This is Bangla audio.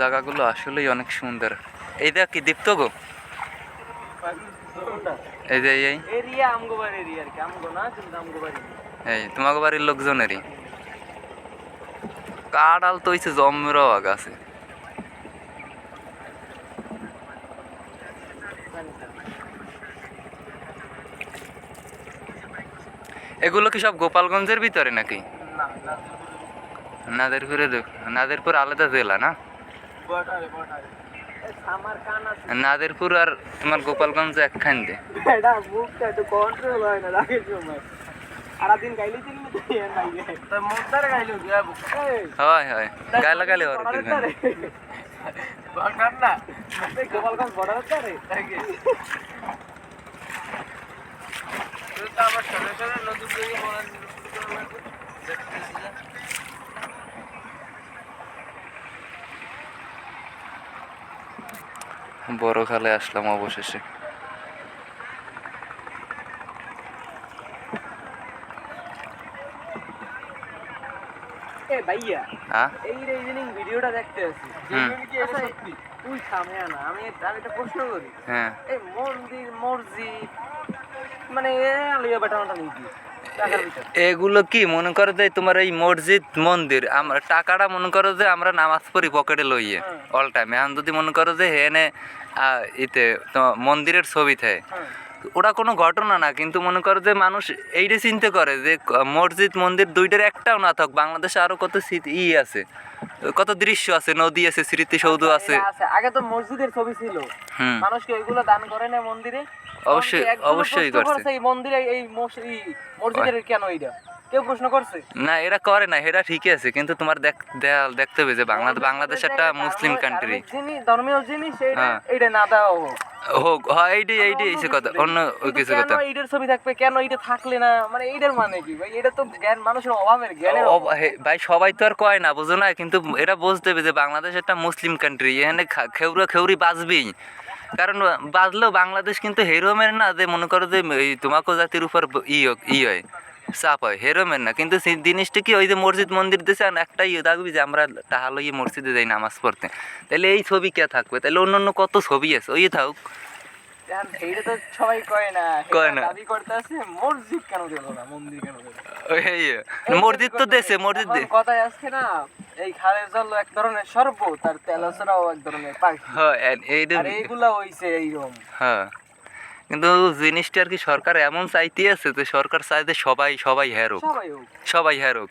জায়গাগুলো আসলেই অনেক সুন্দর। এই দেখ কি দীপ্ত গো। এই যে এই এই। তোমাকে বাড়ির লোকজনেরই। কাড়াল তো হইছে জমরাও আছে। এগুলো কি সব গোপালগঞ্জের ভিতরে নাকি? নাদেরপুরে নাদেরপুর আলাদা জেলা না? নাদেরপুর আর তোমার গোপালগঞ্জ একখান দে। এটা মুখটা একটু কন্ট্রোল হয় না রাগের সময়। সারাদিন গাইলে তো দিয়া বুক। হয় হয়। না গোপালগঞ্জ বর্ডার তো বলা বড় খালে আসলাম অবশেষে। এ ভাইয়া হ্যাঁ এই রিজনিং ভিডিওটা দেখতে আছি তুই সামনে না আমি আমি একটা প্রশ্ন করি। হ্যাঁ। এই মন্দির মসজিদ মানে এ লিয়া বাটামাটা নেই কি টাকার ভিতর এগুলো কি? মনে করো যে তোমার এই মসজিদ মন্দির আমরা টাকাটা মনে করো যে আমরা নামাজ পড়ি পকেটে লইয়ে অল টাইম এখন যদি মনে করো যে হেনে ইতে তোমার মন্দিরের ছবি থাকে ওটা কোনো ঘটনা না কিন্তু মনে করো যে মানুষ এইটা চিন্তা করে যে মসজিদ মন্দির দুইটার একটাও না থাক বাংলাদেশে আরও কত স্মৃতি ই আছে কত দৃশ্য আছে নদী আছে স্মৃতিসৌধ আছে। আগে তো মসজিদের ছবি ছিল। মানুষকে ওইগুলো দান করে না মন্দিরে। অবশ্যই অবশ্যই করছে। এই মন্দিরে এই মসজিদের কেন এইটা? কেউ প্রশ্ন করছে? না এরা করে না এটা ঠিকই আছে কিন্তু তোমার দেখতে হবে যে বাংলাদেশ বাংলাদেশ একটা মুসলিম কান্ট্রি ধর্মীয় জিনিস এইটা হ্যাঁ। না দেওয়া হোক হয় এইটাই এইটাই এসে কথা অন্য কিছু কথা। এইটার ছবি থাকবে? কেন এইটা থাকলে না? মানে এইটার মানে কি ভাই? এটা তো জ্ঞান মানুষের অভাবের ভাই সবাই তো আর কয় না বুঝো না? কিন্তু এরা বুঝতে হবে যে বাংলাদেশ একটা মুসলিম কান্ট্রি এখানে খেউরা খেউরি বাঁচবেই। কারণ বাজলেও বাংলাদেশ কিন্তু হেরোমের না যে মনে করো যে তোমাকো জাতির উপর ই হয়। চাপ হয় হেরোমের না। কিন্তু সেই জিনিসটা কি ওই যে মসজিদ মন্দির দেশে আর একটা ইয়ে থাকবি যে আমরা তাহলে ইয়ে মসজিদে যাই নামাজ পড়তে। তাহলে এই ছবি কে থাকবে? তাহলে অন্য অন্য কত ছবি আছে? ওই থাকুক। মসজিদ তো দেশে মসজিদ দে- কথায় না এই খালের জল এক ধরনের তেলসরাও এক ধরনের পাখি। হ্যাঁ এইগুলা হইছে এইরকম। হ্যাঁ। কিন্তু জিনিসটা আর কি সরকার এমন চাইতে আছে যে সরকার চাইতে সবাই সবাই হ্যারুক সবাই হোক। সবাই হ্যারুক